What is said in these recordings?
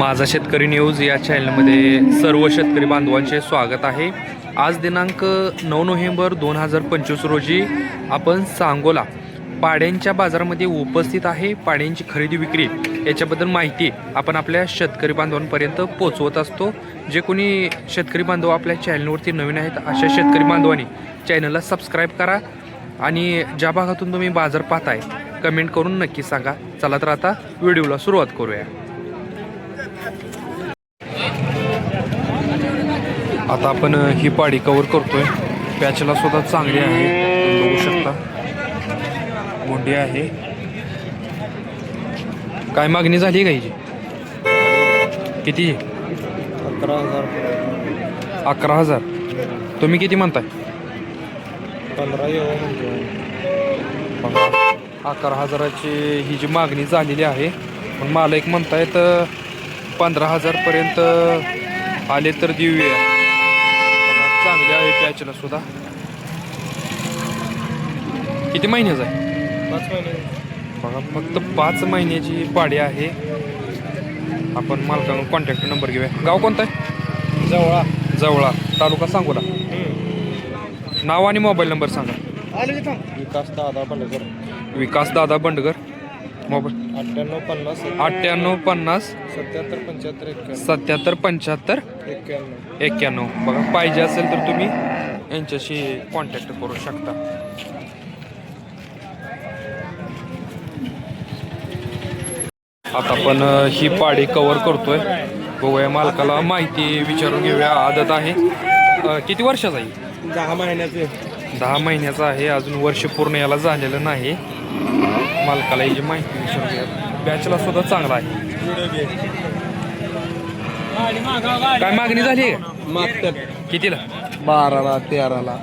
माझा शेतकरी न्यूज या चॅनलमध्ये सर्व शेतकरी बांधवांचे स्वागत आहे. आज दिनांक नऊ नोव्हेंबर दोन हजार पंचवीस रोजी आपण सांगोला पाड्यांच्या बाजारामध्ये उपस्थित आहे. पाड्यांची खरेदी विक्री याच्याबद्दल माहिती आपण आपल्या शेतकरी बांधवांपर्यंत पोचवत असतो. जे कोणी शेतकरी बांधव आपल्या चॅनलवरती नवीन आहेत अशा शेतकरी बांधवांनी चॅनलला सबस्क्राईब करा आणि ज्या भागातून तुम्ही बाजार पाहताय कमेंट करून नक्की सांगा. चला तर आता व्हिडिओला सुरुवात करूया. आता आपण ही पाडी कव्हर करतोय. पॅचला सुद्धा चांगली आहे. बघू शकता. मोंडी आहे. काय मागणी झाली का हिची? किती? अकरा हजार. अकरा हजार. तुम्ही किती म्हणताय? पंधरा अकरा हजाराची ही जी मागणी झालेली आहे. पण मला एक म्हणतायत पंधरा हजारपर्यंत आले तर देऊया. पॅचला सुद्धा किती महिन्याचं आहे? पाच महिने. बघा फक्त पाच महिन्याची पाडी आहे. आपण मालकांना कॉन्टॅक्ट नंबर घेऊया. गाव कोणतं आहे? जवळा. जवळा. तालुका सांगोला. नाव आणि मोबाईल नंबर सांगा. विकास दादा बंडकर विकास दादा बंडगर. मोबाईल. अठ्ठ्याण्णव पन्नास अठ्ठ्याण्णव पन्नास. सत्याहत्तर पंच्याहत्तर एक्क्याण्णव. सत्याहत्तर पंच्याहत्तर. एक्क्याण्णव. एक्क्याण्णव. बघा पाहिजे असेल तर तुम्ही यांच्याशी कॉन्टॅक्ट करू शकता. आता आपण ही पाडी कव्हर करतोय. बघूया मालकाला माहिती विचारून घेऊया. आदत आहे. अ, किती वर्षाचा आहे? दहा महिन्याचे. दहा महिन्याचा आहे. अजून वर्ष पूर्ण याला झालेलं नाही. मालकाला याची माहिती विचारून घ्या बॅचला सुद्धा चांगला आहे. काय मागणी झाली आहे? मागतात कितीला? बाराला तेराला.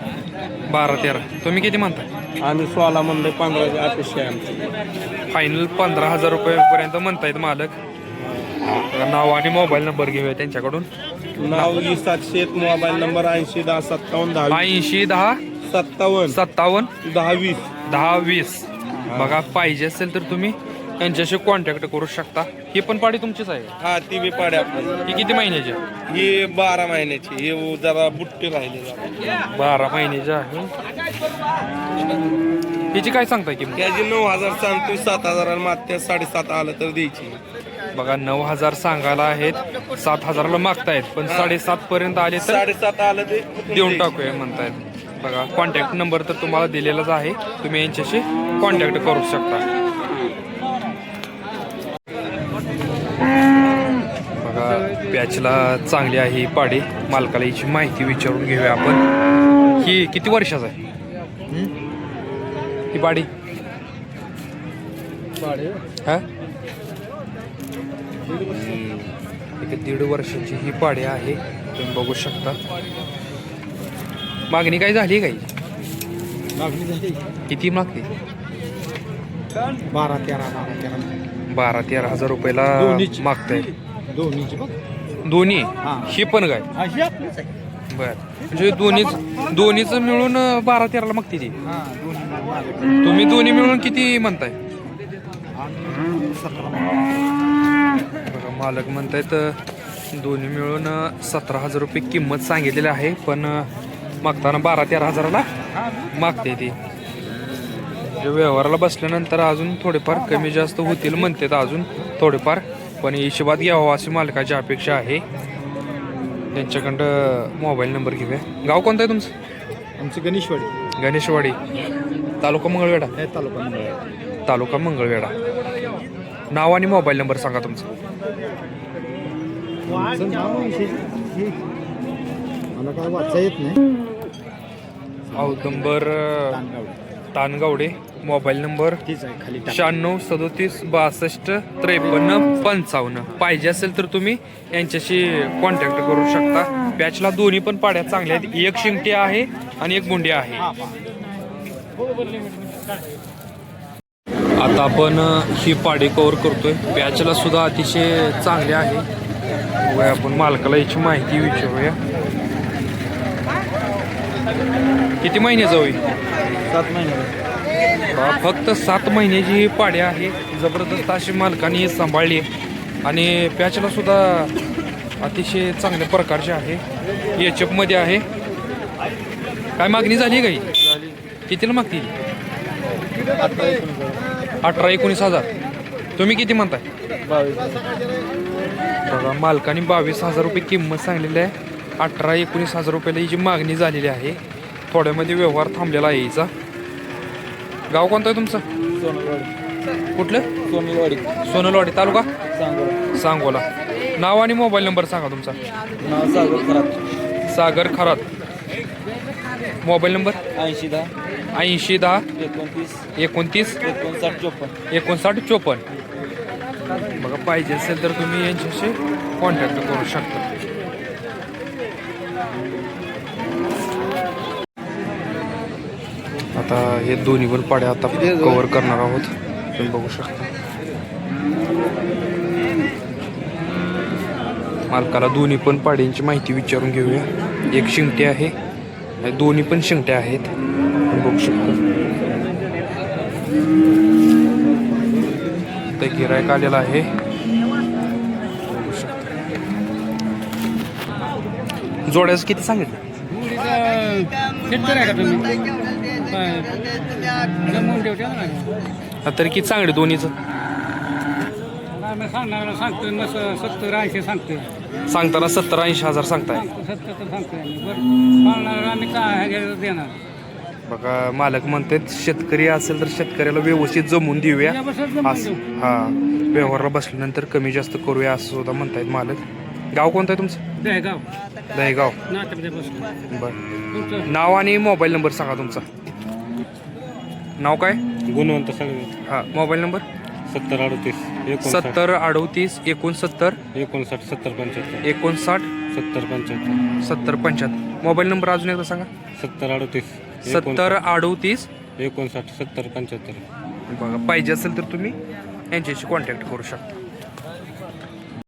बारा तेरा. तुम्ही किती म्हणता आम्ही सोळा म्हणले पंधराची अपेक्षा आहे आमची. फायनल पंधरा हजार रुपयेपर्यंत म्हणतायत मालक. नाव आणि मोबाईल नंबर घेऊया त्यांच्याकडून. नाव ई सातशे मोबाईल नंबर ऐंशी दहा सत्तावन्न दहा ऐंशी दहा सत्तावन्न. सत्तावन्न दहा वीस. दहा वीस. बघा पाहिजे असेल तर तुम्ही. त्यांच्याशी कॉन्टॅक्ट करू शकता. ही पण पाडी तुमचीच आहे. हा ती बी पाड्या आपली. ही किती महिन्याची आहे? ही बारा महिन्याची. ही जरा बुट्टी राहिली जरा. बारा महिन्याची आहे. हिची काय सांगताय किंमत? त्याची नऊ हजार सांगतोय सात हजाराला मागच्या साडेसात आलं तर द्यायची. बघा नऊ हजार सांगायला आहेत सात हजाराला मागतायत पण साडेसात पर्यंत आले तर साडेसात आलं ते देऊन टाकूया म्हणतायत. बघा कॉन्टॅक्ट नंबर तर तुम्हाला दिलेलाच आहे. तुम्ही यांच्याशी कॉन्टॅक्ट करू शकता. बघा पॅचला चांगली आहे ही पाडी. मालकाला याची माहिती विचारून घेऊया आपण. ही किती वर्षाचा आहे? ही पाडी. हा? एक दीड वर्षाची ही पाडी आहे. तुम्ही बघू शकता. मागणी काय झाली काही? किती मागते बारा तेरा बारा तेरा. हजार रुपयाला. मागताय. दोन्हीची बघ. दोन्ही? हा. पण आपलीच आहे. बर. म्हणजे दोन्हीच दोन्हीच मिळून अं, बारा तेराला मागते ती. हा दोन्ही तुम्ही दोन्ही मिळून किती म्हणताय? बघा मालक म्हणतायत अं, दोन्ही मिळून अं, सतरा हजार रुपये किंमत सांगितलेली आहे पण अं, मागताना बारा तेरा हजाराला मागते ती. म्हणजे व्यवहाराला बसल्यानंतर अजून थोडेफार कमी जास्त होतील म्हणतात अजून थोडेफार. पण हिशोबात घ्यावं अशी मालकाची अपेक्षा आहे. त्यांच्याकडं मोबाईल नंबर घेऊया. गाव कोणतं आहे तुमचं? आमची गणेशवाडी. गणेशवाडी. तालुका मंगळवेढा? हे तालुका मंगळ तालुका मंगळवेढा. नाव आणि मोबाईल नंबर सांगा तुमचं. मला काय वाचता येत नाही. औदंबर तानगावडे. मोबाईल नंबर तीच आहे खाली शहाण्णव सदोतीस बासष्ट त्रेपन्न पंचावन्न. पाहिजे असेल तर तुम्ही यांच्याशी कॉन्टॅक्ट करू शकता. बॅचला दोन्ही पण पाड्या चांगल्या आहेत. एक शिंगटी आहे आणि एक गुंडी आहे. आता आपण अ, ही पाडी कव्हर करतोय. पॅचला सुद्धा अतिशय चांगले आहे. आपण मालकाला याची माहिती विचारूया. किती महिन्याचं होईल? सात महिने. बा, फक्त सात महिन्याची ही पाडी आहे. जबरदस्त अशी मालकाने सांभाळली. आणि पॅचला सुद्धा अतिशय चांगल्या प्रकारचे आहे. एच एफमध्ये आहे. काय मागणी झाली काही? कितीला मागती अठरा एकोणीस हजार. तुम्ही किती म्हणताय? बघा मालकाने बावीस हजार रुपये किंमत सांगलेली आहे. अठरा एकोणीस हजार रुपयाला हिची मागणी झालेली आहे थोड्यामध्ये व्यवहार थांबलेला आहे हिचा. गाव कोणतं आहे तुमचं? कुठलं? सोमीवाडी सोनलवाडी तालुका? सांगोला. सांगोला. नाव आणि मोबाईल नंबर सांगा तुमचा. नाव सागर खरात. सागर खरात. Mobile number? ऐंशी दहा. ऐंशी दहा. एकोणतीस. एकोणतीस. एकोणसाठ चोपन्न. एकोणसाठ चोपन्न. बघा पाहिजे असेल तर तुम्ही यांच्याशी कॉन्टॅक्ट करू शकता. आता हे दोन्ही पण पाड्या आता कव्हर करणार आहोत. तुम्ही बघू शकता. मालकाला दोन्ही पण पाड्यांची माहिती विचारून घेऊया. एक शिंगटे आहे दोन्ही पण शिंगटे आहेत. बघू शकता. ते गिरायक आलेला आहे. बघू शकता. जोड्याचं किती सांगितलं? हा, तरी किती सांगले दोन्हीचं? सांगणार मग सत्तर ऐंशी सांगताना सत्तर ऐंशी हजार सांगताय. सत्तर तर सांगतोय आम्ही. बरं पाळणार आम्ही काय देणार? बघा मालक म्हणतात शेतकरी असेल तर शेतकऱ्याला व्यवस्थित जमून देऊया. असं हा व्यवहारला बसल्यानंतर कमी जास्त करूया असं सुद्धा म्हणतायत मालक. गाव कोणतं आहे तुमचं? दहेगाव. दहेगाव. बरं. तुमचं? नाव आणि मोबाईल नंबर सांगा तुमचा. नाव काय? गुणवंत सगळे. हा मोबाईल नंबर? सत्तर अडतीस एकोणसाठ. सत्तर अडोतीस एकोणसत्तर. एकोणसाठ सत्तर पंच्याहत्तर. एकोणसाठ. सत्तर पंच्याहत्तर. सत्तर पंच्याहत्तर. मोबाईल नंबर अजून एकदा सांगा. सत्तर अडतीस सत्तर अडोतीस. एकोणसाठ सत्तर पंच्याहत्तर. बघा पाहिजे असेल तर तुम्ही यांच्याशी कॉन्टॅक्ट करू शकता.